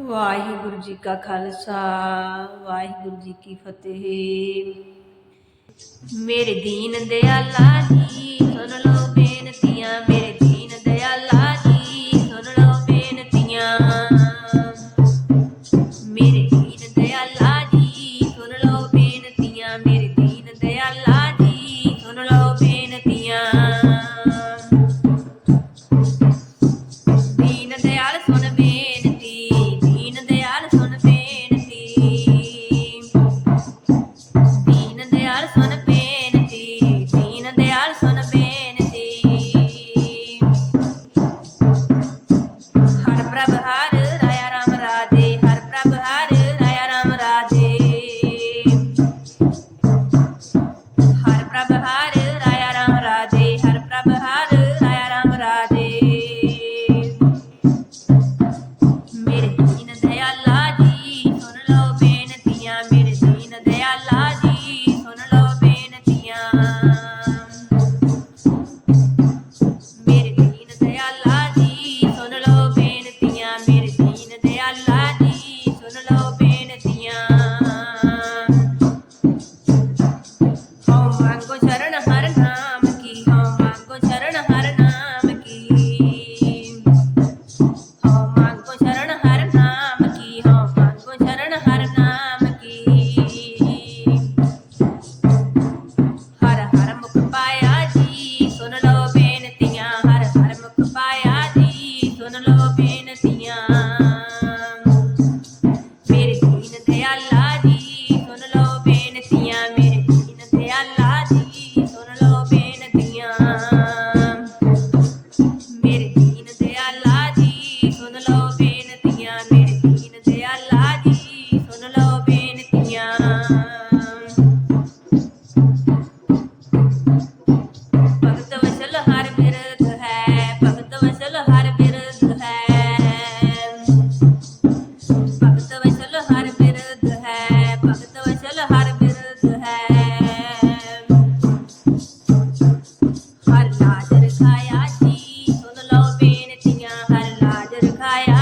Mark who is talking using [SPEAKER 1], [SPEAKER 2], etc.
[SPEAKER 1] ਵਾਹਿਗੁਰੂ ਜੀ ਕਾ ਖਾਲਸਾ, ਵਾਹਿਗੁਰੂ ਜੀ ਕੀ ਫਤਿਹ। ਮੇਰੇ ਦੀਨ ਦਿਆਲਾ ਜੀ, ਸੁਣ ਲਓ ਬੇਨਤੀਆਂ। ਮੇਰੇ ਦੀਨ ਦਿਆਲਾ ਜੀ, ਸੁਣ ਲਓ ਬੇਨਤੀਆਂ। ਮੇਰੇ ਦੀਨ ਦਿਆਲਾ ਜੀ, ਸੁਣ ਲਓ ਬੇਨਤੀਆਂ। ਮੇਰੇ ਦੀਨ ਦਿਆਲਾ ਜੀ, ਸੁਣ ਲਓ ਬੇਨਤੀਆਂ।